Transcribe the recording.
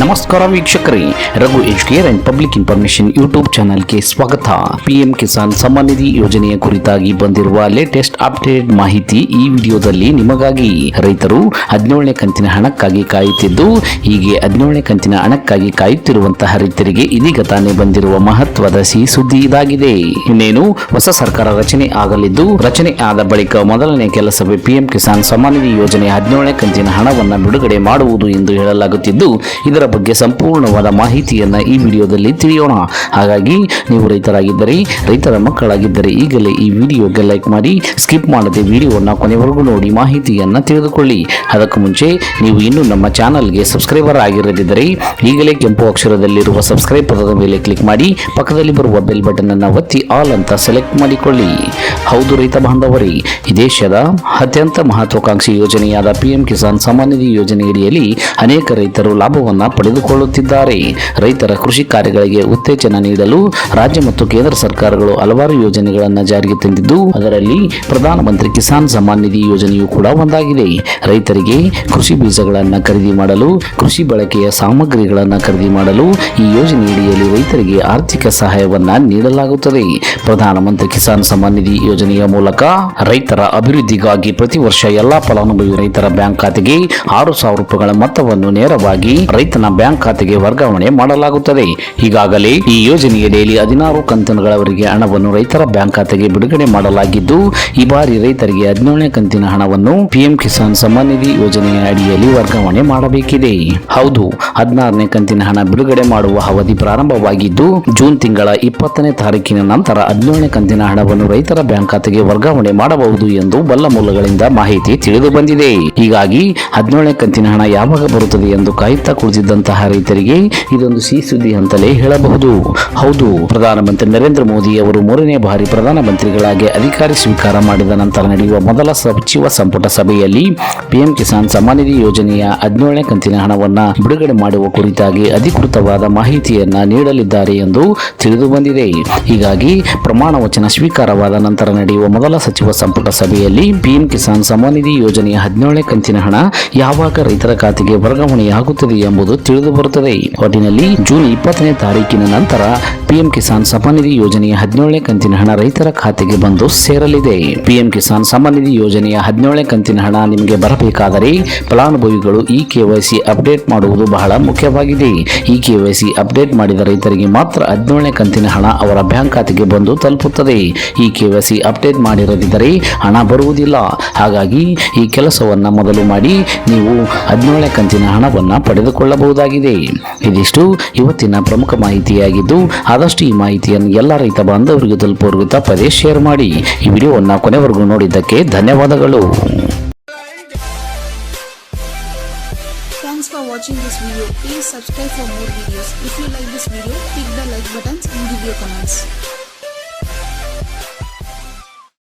ನಮಸ್ಕಾರ ವೀಕ್ಷಕರೇ, Raghu educare and public information YouTube ಚಾನಲ್ಗೆ ಸ್ವಾಗತ. ಪಿಎಂ ಕಿಸಾನ್ ಸಮ್ಮಾನ್ ನಿಧಿ ಯೋಜನೆಯ ಕುರಿತಾಗಿ ಬಂದಿರುವ ಲೇಟೆಸ್ಟ್ ಅಪ್ಡೇಟ್ ಮಾಹಿತಿ ಈ ವಿಡಿಯೋದಲ್ಲಿ ನಿಮಗಾಗಿ. ರೈತರು ಹದಿನೇಳನೇ ಕಂತಿನ ಹಣಕ್ಕಾಗಿ ಕಾಯುತ್ತಿದ್ದು, ಹೀಗೆ ಹದಿನೇಳನೇ ಕಂತಿನ ಹಣಕ್ಕಾಗಿ ಕಾಯುತ್ತಿರುವಂತಹ ರೈತರಿಗೆ ಇದೀಗ ತಾನೇ ಬಂದಿರುವ ಮಹತ್ವದ ಸಿಹಿ ಸುದ್ದಿ ಇದಾಗಿದೆ. ಇನ್ನೇನು, ಹೊಸ ಸರ್ಕಾರ ರಚನೆ ಆಗಲಿದ್ದು, ರಚನೆ ಆದ ಬಳಿಕ ಮೊದಲನೇ ಕೆಲಸವೇ ಪಿಎಂ ಕಿಸಾನ್ ಸಮ್ಮಾನ್ ನಿಧಿ ಯೋಜನೆ ಹದಿನೇಳನೇ ಕಂತಿನ ಹಣವನ್ನು ಬಿಡುಗಡೆ ಮಾಡುವುದು ಎಂದು ಹೇಳಲಾಗುತ್ತಿದ್ದು, ಇದರ ಬಗ್ಗೆ ಸಂಪೂರ್ಣವಾದ ಮಾಹಿತಿಯನ್ನು ಈ ವಿಡಿಯೋದಲ್ಲಿ ತಿಳಿಯೋಣ. ಹಾಗಾಗಿ ನೀವು ರೈತರಾಗಿದ್ದರೆ, ರೈತರ ಮಕ್ಕಳಾಗಿದ್ದರೆ ಈಗಲೇ ಈ ವಿಡಿಯೋಗೆ ಲೈಕ್ ಮಾಡಿ ಸ್ಕಿಪ್ ಮಾಡದೆ ವಿಡಿಯೋವನ್ನು ಕೊನೆವರೆಗೂ ನೋಡಿ ಮಾಹಿತಿಯನ್ನು ತಿಳಿದುಕೊಳ್ಳಿ. ಅದಕ್ಕೂ ಮುಂಚೆ ನೀವು ಇನ್ನೂ ನಮ್ಮ ಚಾನಲ್ಗೆ ಸಬ್ಸ್ಕ್ರೈಬರ್ ಆಗಿರದಿದ್ದರೆ ಈಗಲೇ ಕೆಂಪು ಅಕ್ಷರದಲ್ಲಿರುವ ಸಬ್ಸ್ಕ್ರೈಬ್ ಪದದ ಮೇಲೆ ಕ್ಲಿಕ್ ಮಾಡಿ, ಪಕ್ಕದಲ್ಲಿ ಬರುವ ಬೆಲ್ ಬಟನ್ ಅನ್ನು ಒತ್ತಿ ಆಲ್ ಅಂತ ಸೆಲೆಕ್ಟ್ ಮಾಡಿಕೊಳ್ಳಿ. ಹೌದು ರೈತ ಬಾಂಧವರೇ ದೇಶದ ಅತ್ಯಂತ ಮಹತ್ವಾಕಾಂಕ್ಷಿ ಯೋಜನೆಯಾದ ಪಿಎಂ ಕಿಸಾನ್ ಸಮ್ಮಾನ್ ನಿಧಿ ಯೋಜನೆಯಡಿಯಲ್ಲಿ ಅನೇಕ ರೈತರು ಲಾಭವನ್ನ ಪಡೆದುಕೊಳ್ಳುತ್ತಿದ್ದಾರೆ. ರೈತರ ಕೃಷಿ ಕಾರ್ಯಗಳಿಗೆ ಉತ್ತೇಜನ ನೀಡಲು ರಾಜ್ಯ ಮತ್ತು ಕೇಂದ್ರ ಸರ್ಕಾರಗಳು ಹಲವಾರು ಯೋಜನೆಗಳನ್ನು ಜಾರಿಗೆ ತಂದಿದ್ದು, ಅದರಲ್ಲಿ ಪ್ರಧಾನಮಂತ್ರಿ ಕಿಸಾನ್ ಸಮ್ಮಾನ್ ನಿಧಿ ಯೋಜನೆಯು ಕೂಡ ಒಂದಾಗಿದೆ. ರೈತರಿಗೆ ಕೃಷಿ ಬೀಜಗಳನ್ನು ಖರೀದಿ ಮಾಡಲು, ಕೃಷಿ ಬಳಕೆಯ ಸಾಮಗ್ರಿಗಳನ್ನು ಖರೀದಿ ಮಾಡಲು ಈ ಯೋಜನೆಯಡಿಯಲ್ಲಿ ರೈತರಿಗೆ ಆರ್ಥಿಕ ಸಹಾಯವನ್ನು ನೀಡಲಾಗುತ್ತದೆ. ಪ್ರಧಾನಮಂತ್ರಿ ಕಿಸಾನ್ ಸಮ್ಮಾನ್ ನಿಧಿ ಯೋಜನೆಯ ಮೂಲಕ ರೈತರ ಅಭಿವೃದ್ಧಿಗಾಗಿ ಪ್ರತಿ ವರ್ಷ ಎಲ್ಲಾ ಫಲಾನುಭವಿ ರೈತರ ಬ್ಯಾಂಕ್ ಖಾತೆಗೆ ಆರು ಸಾವಿರ ರೂಪಾಯಿಗಳ ಮೊತ್ತವನ್ನು ನೇರವಾಗಿ ರೈತನ ಬ್ಯಾಂಕ್ ಖಾತೆಗೆ ವರ್ಗಾವಣೆ ಮಾಡಲಾಗುತ್ತದೆ. ಈಗಾಗಲೇ ಈ ಯೋಜನೆಯಡಿಯಲ್ಲಿ ಹದಿನಾರು ಕಂತಿನಗಳವರೆಗೆ ಹಣವನ್ನು ರೈತರ ಬ್ಯಾಂಕ್ ಖಾತೆಗೆ ಬಿಡುಗಡೆ ಮಾಡಲಾಗಿದ್ದು, ಈ ಬಾರಿ ರೈತರಿಗೆ ಹದಿನೇಳನೇ ಕಂತಿನ ಹಣವನ್ನು ಪಿಎಂ ಕಿಸಾನ್ ಸಮ್ಮಾನ್ ನಿಧಿ ಯೋಜನೆಯ ಅಡಿಯಲ್ಲಿ ವರ್ಗಾವಣೆ ಮಾಡಬೇಕಿದೆ. ಹೌದು, ಹದಿನಾರನೇ ಕಂತಿನ ಹಣ ಬಿಡುಗಡೆ ಮಾಡುವ ಅವಧಿ ಪ್ರಾರಂಭವಾಗಿದ್ದು, ಜೂನ್ ತಿಂಗಳ ಇಪ್ಪತ್ತನೇ ತಾರೀಕಿನ ನಂತರ ಹದಿನೇಳನೇ ಕಂತಿನ ಹಣವನ್ನು ರೈತರ ಬ್ಯಾಂಕ್ ಖಾತೆಗೆ ವರ್ಗಾವಣೆ ಮಾಡಬಹುದು ಎಂದು ಬಲ್ಲ ಮೂಲಗಳಿಂದ ಮಾಹಿತಿ ತಿಳಿದು ಬಂದಿದೆ. ಹೀಗಾಗಿ ಹದಿನೇಳನೇ ಕಂತಿನ ಹಣ ಯಾವಾಗ ಬರುತ್ತದೆ ಎಂದು ಕಾಯುತ್ತಾ ಕುಳಿತಿದ್ದಂತಹ ರೈತರಿಗೆ ಇದೊಂದು ಸಿಹಿ ಸುದ್ದಿ ಅಂತಲೇ ಹೇಳಬಹುದು. ಹೌದು, ಪ್ರಧಾನಮಂತ್ರಿ ನರೇಂದ್ರ ಮೋದಿ ಅವರು ಮೂರನೇ ಬಾರಿ ಪ್ರಧಾನಮಂತ್ರಿಗಳಾಗಿ ಅಧಿಕಾರ ಸ್ವೀಕಾರ ಮಾಡಿದ ನಂತರ ನಡೆಯುವ ಮೊದಲ ಸಚಿವ ಸಂಪುಟ ಸಭೆಯಲ್ಲಿ ಪಿಎಂ ಕಿಸಾನ್ ಸಮ್ಮಾನ್ ನಿಧಿ ಯೋಜನೆಯ ಹದಿನೇಳನೇ ಕಂತಿನ ಹಣವನ್ನು ಬಿಡುಗಡೆ ಮಾಡುವ ಕುರಿತಾಗಿ ಅಧಿಕೃತವಾದ ಮಾಹಿತಿಯನ್ನ ನೀಡಲಿದ್ದಾರೆ ಎಂದು ತಿಳಿದು ಬಂದಿದೆ. ಹೀಗಾಗಿ ಪ್ರಮಾಣ ವಚನ ಸ್ವೀಕಾರವಾದ ನಂತರ ನಡೆಯುವ ಮೊದಲ ಸಚಿವ ಸಂಪುಟ ಸಭೆಯಲ್ಲಿ ಪಿಎಂ ಕಿಸಾನ್ ಸಮ್ಮಾನ್ ನಿಧಿ ಯೋಜನೆಯ ಹದಿನೇಳನೇ ಕಂತಿನ ಹಣ ಯಾವಾಗ ರೈತರ ಖಾತೆಗೆ ವರ್ಗಾವಣೆಯಾಗುತ್ತದೆ ಎಂಬುದು ತಿಳಿದು ಬರುತ್ತದೆ. ಒಟ್ಟಿನಲ್ಲಿ ಜೂನ್ ಇಪ್ಪತ್ತನೇ ತಾರೀಕಿನ ನಂತರ ಪಿಎಂ ಕಿಸಾನ್ ಸಮ್ಮಾನ್ ನಿಧಿ ಯೋಜನೆಯ ಹದಿನೇಳನೇ ಕಂತಿನ ಹಣ ರೈತರ ಖಾತೆಗೆ ಬಂದು ಸೇರಲಿದೆ. ಪಿಎಂ ಕಿಸಾನ್ ಸಮ್ಮಾನ್ ನಿಧಿ ಯೋಜನೆಯ ಹದಿನೇಳನೇ ಕಂತಿನ ಹಣ ನಿಮಗೆ ಬರಬೇಕಾದರೆ ಫಲಾನುಭವಿಗಳು ಈ ಕೆವೈಸಿ ಅಪ್ಡೇಟ್ ಮಾಡುವುದು ಬಹಳ ಮುಖ್ಯವಾಗಿದೆ. ಈ ಕೆವೈಸಿ ಅಪ್ಡೇಟ್ ಮಾಡಿದ ರೈತರಿಗೆ ಮಾತ್ರ ಹದಿನೇಳನೇ ಕಂತಿನ ಹಣ ಅವರ ಬ್ಯಾಂಕ್ ಖಾತೆಗೆ ಬಂದು ತಲುಪುತ್ತದೆ. ಈ ಕೆವೈಸಿ ಅಪ್ಡೇಟ್ ಮಾಡಿರದಿದ್ದರೆ ಹಣ ಬರುವುದಿಲ್ಲ. ಹಾಗಾಗಿ ಈ ಕೆಲಸವನ್ನು ಮೊದಲು ಮಾಡಿ ನೀವು ಹದಿನೇಳನೇ ಕಂತಿನ ಹಣವನ್ನ ಪಡೆದುಕೊಳ್ಳಬಹುದಾಗಿದೆ ಇದಿಷ್ಟು ಇವತ್ತಿನ ಪ್ರಮುಖ ಮಾಹಿತಿಯಾಗಿದ್ದು ಆದಷ್ಟು ಈ ಮಾಹಿತಿಯನ್ನು ಎಲ್ಲ ರೈತ ಬಾಂಧವರಿಗೆ ತಲುಪುವವರೆಗೂ ತಪ್ಪದೇ ಶೇರ್ ಮಾಡಿ ಈ ವಿಡಿಯೋವನ್ನು ಕೊನೆವರೆಗೂ ನೋಡಿದ್ದಕ್ಕೆ ಧನ್ಯವಾದಗಳು Thanks for watching this video. Please subscribe for more videos. If you like this video, click the like buttons and give your comments.